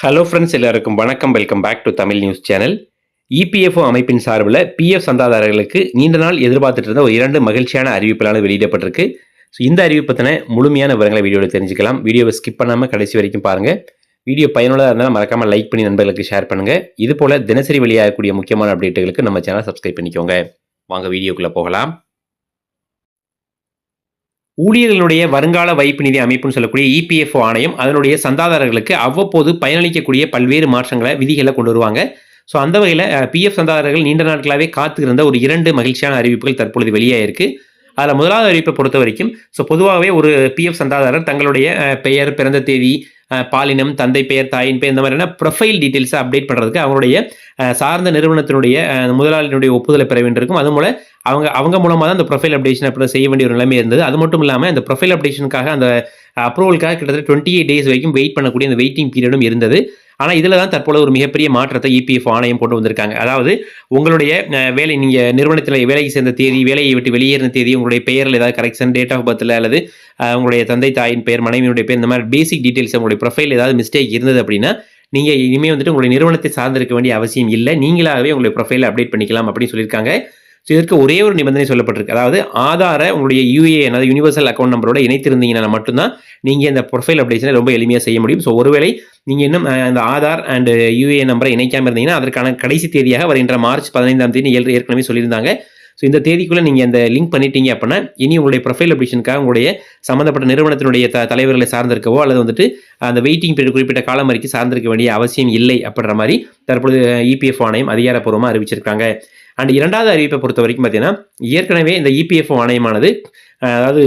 Hello friends எல்லாருக்கும் வணக்கம். Welcome back to Tamil news channel EPFO அமைப்பின் சார்பில் பிஎஃப் சந்தாதாரர்களுக்கு நீண்ட நாள் எதிர்பார்த்துட்டு இருந்த ஒரு இரண்டு மகிழ்ச்சியான அறிவிப்புகளான வெளியிடப்பட்டிருக்கு. ஸோ இந்த அறிவிப்பத்தின முழுமையான விவரங்களை வீடியோவில் தெரிஞ்சுக்கலாம். வீடியோவை ஸ்கிப் பண்ணாமல் கடைசி வரைக்கும் பாருங்கள் வீடியோ பயனுள்ளதாக இருந்தால் மறக்காமல் லைக் பண்ணி நண்பர்களுக்கு ஷேர் பண்ணுங்கள் இது போல் தினசரி வெளியாகக்கூடிய முக்கியமான அப்டேட்டுகளுக்கு நம்ம சேனலை சப்ஸ்கிரைப் பண்ணிக்கோங்க. வாங்க வீடியோக்குள்ளே போகலாம். ஊழியர்களுடைய வருங்கால வைப்பு நிதி அமைப்புன்னு சொல்லக்கூடிய இபிஎஃப்ஓ ஆணையம் அதனுடைய சந்தாதாரர்களுக்கு அவ்வப்போது பயனளிக்கக்கூடிய பல்வேறு மாற்றங்களை விதிகளை கொண்டு வருவாங்க. ஸோ அந்த வகையில் பிஎஃப் சந்தாதாரர்கள் நீண்ட நாட்களாகவே காத்திருந்த ஒரு இரண்டு மகிழ்ச்சியான அறிவிப்புகள் தற்பொழுது வெளியாயிருக்கு. அதில் முதலாவது அறிவிப்பை பொறுத்த வரைக்கும் ஸோ பொதுவாகவே ஒரு பிஎஃப் சந்தாதாரர் தங்களுடைய பெயர் பிறந்த தேதி பாலினம் தந்தை பெயர் தாயின் பெயர் இந்த மாதிரியான ப்ரொஃபைல் டீட்டெயில்ஸை அப்டேட் பண்ணுறதுக்கு அவங்களுடைய சார்ந்த நிறுவனத்தினுடைய முதலாளியினுடைய ஒப்புதலை பெற வேண்டியிருக்கும். அது மூலம் அவங்க அவங்க மூலமாக தான் அந்த ப்ரொஃபைல் அப்டேஷன் அப்படி செய்ய வேண்டிய ஒரு நிலைமை இருந்தது. அது மட்டும் இல்லாமல் அந்த ப்ரொஃபைல் அப்டேஷனுக்காக அந்த அப்ரூவலுக்காக கிட்டத்தட்ட டுவெண்ட்டி எயிட் டேஸ் வரைக்கும் வெயிட் பண்ணக்கூடிய அந்த வெயிட்டிங் பீரியடும் இருந்தது. ஆனால் இதில் தான் தற்போது ஒரு மிகப்பெரிய மாற்றத்தை இபிஎஃப் ஆணையம் கொண்டு வந்திருக்காங்க. அதாவது உங்களுடைய வேலை நீங்கள் நிறுவனத்தில் வேலைக்கு சேர்ந்த தேதி வேலையை விட்டு வெளியேறின தேதி உங்களுடைய பெயரில் ஏதாவது கரெக்ஷன் டேட் ஆஃப் பர்த்தில் அல்லது உங்களுடைய தந்தை தாயின் பெயர் மனைவியினுடைய பேர் இந்த மாதிரி பேசிக் டீட்டெயில்ஸ் உங்களுடைய ப்ரொஃபைல் ஏதாவது மிஸ்டேக் இருந்தது அப்படின்னா நீங்கள் இனிமேல் வந்துட்டு உங்களுடைய நிறுவனத்தை சார்ந்திருக்க வேண்டிய அவசியம் இல்லை. நீங்களாகவே உங்களுடைய ப்ரொஃபைலை அப்டேட் பண்ணிக்கலாம் அப்படின்னு சொல்லியிருக்காங்க. ஸோ இதற்கு ஒரே ஒரு நிபந்தனை சொல்லப்பட்டிருக்கு. அதாவது ஆதாரை உங்களுடைய யூஏஎன் அதாவது யூனிவர்சல் அக்கௌண்ட் நம்பரோட இணைத்திருந்தீங்கன்னா மட்டும்தான் நீங்கள் இந்த ப்ரொஃபைல் அப்டேஷனை ரொம்ப எளிமையாக செய்ய முடியும். ஸோ ஒருவேளை நீங்கள் இன்னும் அந்த ஆதார் அண்ட் யூஏஎன் நம்பரை இணைக்காமல் இருந்தீங்கன்னா அதற்கான கடைசி தேதியாக வருகின்ற மார்ச் பதினைந்தாம் தேதி ஏழு ஏற்கனவே சொல்லியிருந்தாங்க. ஸோ இந்த தேதிக்குள்ளே நீங்கள் அந்த லிங்க் பண்ணிட்டீங்க அப்படின்னா இனி உங்களுடைய ப்ரொஃபைல் அப்டேஷனுக்காக உங்களுடைய சம்மந்தப்பட்ட நிறுவனத்தினுடைய த தலைவர்களை சார்ந்திருக்கவோ அல்லது வந்துட்டு அந்த வெயிட்டிங் பீரியட் குறிப்பிட்ட காலம் வரைக்கும் சார்ந்திருக்க வேண்டிய அவசியம் இல்லை அப்படின்ற மாதிரி தற்பொழுது இபிஎஃப் ஆணையம் அதிகாரப்பூர்வமாக அறிவிச்சிருக்காங்க. அண்ட் இரண்டாவது அறிவிப்பை பொறுத்த வரைக்கும் பார்த்தீங்கன்னா ஏற்கனவே இந்த இபிஎஃப் ஆணையமானது அதாவது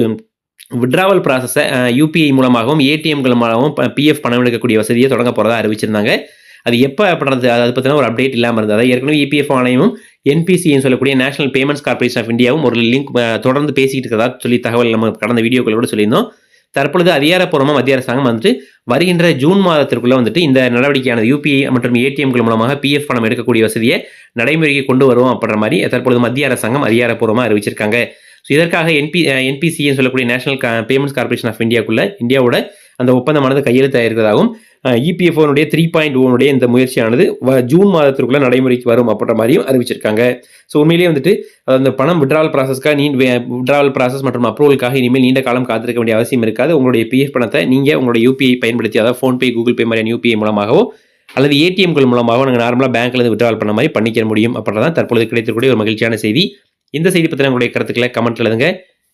விட்ராவல் ப்ராசஸை யூபிஐ மூலமாகவும் ஏடிஎம்கள் மூலமாகவும் பிஎஃப் பணம் எடுக்கக்கூடிய வசதியை தொடங்க போகிறதா அறிவிச்சிருந்தாங்க. அது எப்போ பண்ணுறது அதை பார்த்தீங்கன்னா ஒரு அப்டேட் இல்லாமல் இருந்தது. அதாவது ஏற்கனவே இபிஎஃப் ஆணையமும் என்பிசின்னு சொல்லக்கூடிய நேஷனல் பேமெண்ட்ஸ் கார்பரேஷன் ஆஃப் இந்தியாவும் ஒரு லிங்க் தொடர்ந்து பேசிக்கிட்டு இருக்கிறதா சொல்லி தகவல் நம்ம கடந்த வீடியோக்களோட சொல்லியிருந்தோம். தற்பொழுது அதிகாரப்பூர்வமாக மத்திய அரசாங்கம் வந்துட்டு வருகின்ற ஜூன் மாதத்திற்குள்ளே வந்துட்டு இந்த நடவடிக்கையானது யூபிஐ மற்றும் ஏடிஎம்கள் மூலமாக பிஎஃப் பணம் எடுக்கக்கூடிய வசதியை நடைமுறைக்கு கொண்டு வருவோம் அப்படின்ற மாதிரி தற்பொழுது மத்திய அரசாங்கம் அதிகாரப்பூர்வமாக அறிவிச்சிருக்காங்க. ஸோ இதற்காக என்பி என்பிசின்னு சொல்லக்கூடிய நேஷனல் பேமெண்ட்ஸ் கார்பரேஷன் ஆஃப் இந்தியாக்குள்ள இந்தியாவோட அந்த ஒப்பந்தமானது கையெழுத்தாயிருக்கிறதாகவும் இபிஎஃப்ஓனுடைய த்ரீ பாயிண்ட் ஓனுடைய இந்த முயற்சியானது ஜூன் மாதத்திற்குள்ள நடைமுறைக்கு வரும் அப்படின்ற மாதிரியும் அறிவிச்சிருக்காங்க. ஸோ உண்மையிலேயே வந்துட்டு அந்த பணம் விட்ராவல் ப்ராசஸ்க்காக நீ விட்ராவல் ப்ராசஸ் மற்றும் அப்ரூவலுக்காக இனிமேல் நீண்ட காலம் காத்திருக்க வேண்டிய அவசியம் இருக்காது. உங்களுடைய பிஎஃப் பணத்தை நீங்கள் உங்களுடைய யூபிஐ பயன்படுத்தி அதாவது ஃபோன்பே கூகுள் பே மாதிரியான யூபிஐ மூலமாகவோ அல்லது ஏடிஎம்கள் மூலமாகவோ நாங்கள் நார்மலாக பேங்க்லேருந்து விட்ராவல் பண்ண மாதிரி பண்ணிக்க முடியும் அப்படின்றதான் தற்பொழுது கிடைத்திருக்கக்கூடிய ஒரு மகிழ்ச்சியான செய்தி. இந்த செய்தி பற்றின உங்களுடைய கருத்துக்களை கமெண்ட் எழுதுங்க.